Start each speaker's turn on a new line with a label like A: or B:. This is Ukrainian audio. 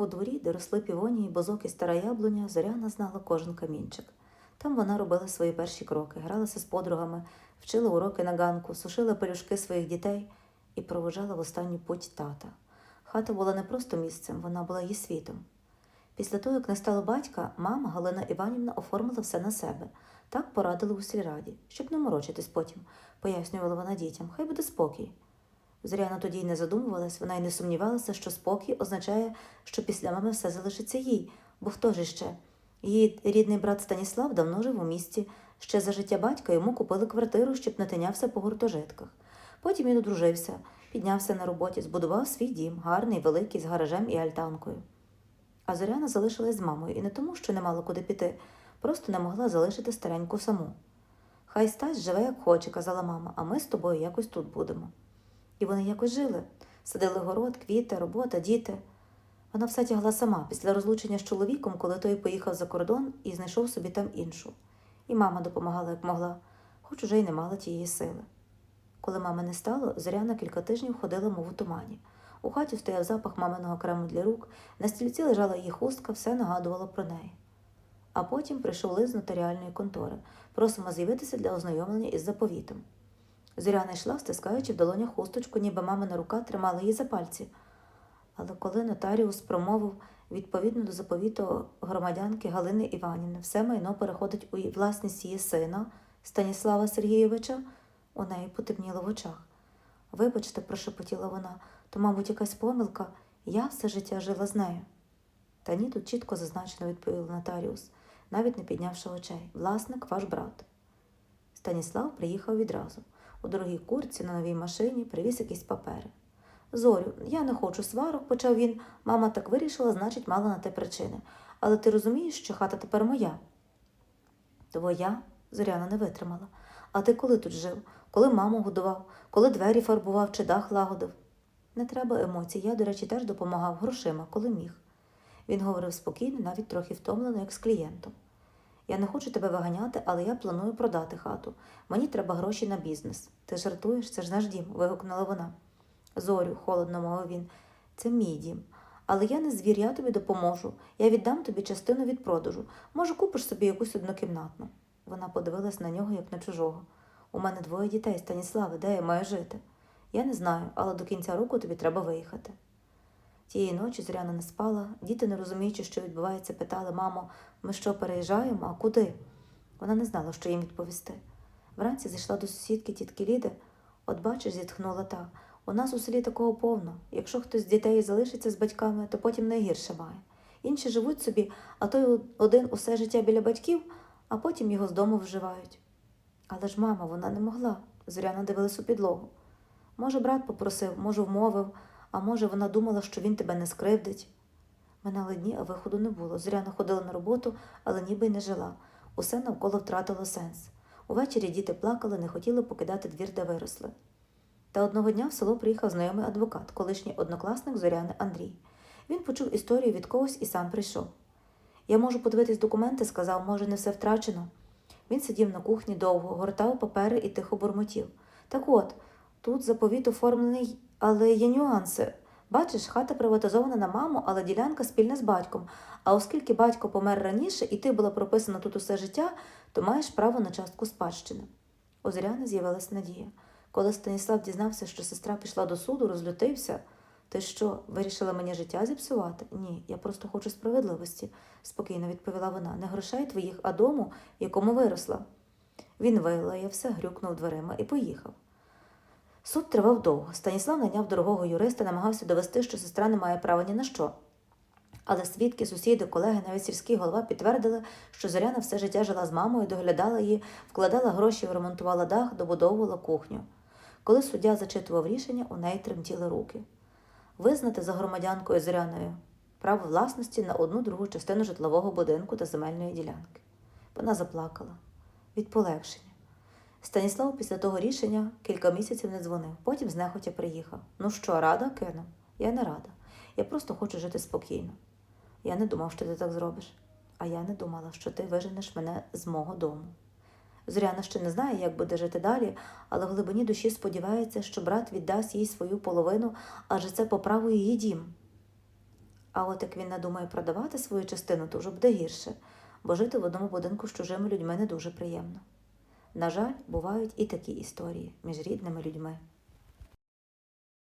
A: У дворі, де росли півоні і бозок і стара яблуня, Зоряна знала кожен камінчик. Там вона робила свої перші кроки, гралася з подругами, вчила уроки на ганку, сушила пелюшки своїх дітей і проводжала в останню путь тата. Хата була не просто місцем, вона була її світом. Після того, як не стало батька, мама Галина Іванівна оформила все на себе. Так порадили у сільраді, щоб не морочитись потім, пояснювала вона дітям, хай буде спокій. Зоряна тоді й не задумувалась, вона й не сумнівалася, що спокій означає, що після мами все залишиться їй, бо хто ж іще? Її рідний брат Станіслав давно жив у місті. Ще за життя батька йому купили квартиру, щоб не тинявся по гуртожитках. Потім він одружився, піднявся на роботі, збудував свій дім, гарний, великий, з гаражем і альтанкою. А Зоряна залишилась з мамою і не тому, що не мала куди піти, просто не могла залишити стареньку саму. Хай Стась живе як хоче, казала мама, а ми з тобою якось тут будемо. І вони якось жили, садили город, квіти, робота, діти. Вона все тягла сама після розлучення з чоловіком, коли той поїхав за кордон і знайшов собі там іншу. І мама допомагала, як могла, хоч уже й не мала тієї сили. Коли мами не стало, Зоряна кілька тижнів ходила, мов у тумані. У хаті стояв запах маминого крему для рук, на стільці лежала її хустка, все нагадувало про неї. А потім прийшов лист з нотаріальної контори. Просимо з'явитися для ознайомлення із заповітом. Зоряна йшла, стискаючи в долонях хусточку, ніби мамина рука тримала її за пальці. Але коли нотаріус промовив відповідно до заповіту громадянки Галини Іванівни, все майно переходить у власність її сина Станіслава Сергійовича, у неї потемніло в очах. Вибачте, прошепотіла вона, то, мабуть, якась помилка. Я все життя жила з нею. Та ні, тут чітко зазначено, відповів нотаріус, навіть не піднявши очей. Власник ваш брат. Станіслав приїхав відразу. У дорогій курці на новій машині привіз якісь папери. Зорю, я не хочу сварок, почав він. Мама так вирішила, значить, мала на те причини. Але ти розумієш, що хата тепер моя? Твоя? Зоряна не витримала. А ти коли тут жив? Коли маму годував, коли двері фарбував чи дах лагодив? Не треба емоцій. Я, до речі, теж допомагав грошима, коли міг. Він говорив спокійно, навіть трохи втомлено, як з клієнтом. Я не хочу тебе виганяти, але я планую продати хату. Мені треба гроші на бізнес. Ти жартуєш, це ж наш дім, вигукнула вона. Зорю, холодно мовив він, це мій дім. Але я не звір, я тобі допоможу. Я віддам тобі частину від продажу. Може, купиш собі якусь однокімнатну. Вона подивилась на нього, як на чужого. У мене двоє дітей, Станіславе, де я маю жити? Я не знаю, але до кінця року тобі треба виїхати. Тієї ночі Зоряна не спала, діти, не розуміючи, що відбувається, питали, мамо, ми що, переїжджаємо, а куди? Вона не знала, що їм відповісти. Вранці зайшла до сусідки тітки Ліди. От бачиш, зітхнула та. У нас у селі такого повно. Якщо хтось з дітей залишиться з батьками, то потім найгірше має. Інші живуть собі, а той один усе життя біля батьків, а потім його з дому вживають. Але ж мама, вона не могла. Зоряна дивилась у підлогу. Може, брат попросив, може, вмовив, а може, вона думала, що він тебе не скривдить. Минали дні, а виходу не було. Зоряна ходила на роботу, але ніби й не жила. Усе навколо втратило сенс. Увечері діти плакали, не хотіли покидати двір, де виросли. Та одного дня в село приїхав знайомий адвокат, колишній однокласник Зоряни Андрій. Він почув історію від когось і сам прийшов. Я можу подивитись документи, сказав, може, не все втрачено. Він сидів на кухні довго, гортав папери і тихо бурмотів. Так от, тут заповіт оформлений, але є нюанси. Бачиш, хата приватизована на маму, але ділянка спільна з батьком. А оскільки батько помер раніше і ти була прописана тут усе життя, то маєш право на частку спадщини. У Зоряни з'явилась надія. Коли Станіслав дізнався, що сестра пішла до суду, розлютився. Ти що, вирішила мені життя зіпсувати? Ні, я просто хочу справедливості, спокійно відповіла вона. Не грошей твоїх, а дому, якому виросла. Він вилаявся, грюкнув дверима і поїхав. Суд тривав довго. Станіслав наняв дорогого юриста, намагався довести, що сестра не має права ні на що. Але свідки, сусіди, колеги, навіть сільський голова підтвердили, що Зоряна все життя жила з мамою, доглядала її, вкладала гроші, ремонтувала дах, добудовувала кухню. Коли суддя зачитував рішення, у неї тремтіли руки. Визнати за громадянкою Зоряною право власності на одну другу частину житлового будинку та земельної ділянки. Вона заплакала від полегшення. Станіслав після того рішення кілька місяців не дзвонив, потім знехотя приїхав. Ну що, рада? кинув. Я не рада. Я просто хочу жити спокійно. Я не думав, що ти так зробиш. А я не думала, що ти виженеш мене з мого дому. Зоряна ще не знає, як буде жити далі, але в глибині душі сподівається, що брат віддасть їй свою половину, адже це по праву її дім. А от як він надумає продавати свою частину, то вже буде гірше, бо жити в одному будинку з чужими людьми не дуже приємно. На жаль, бувають і такі історії між рідними людьми.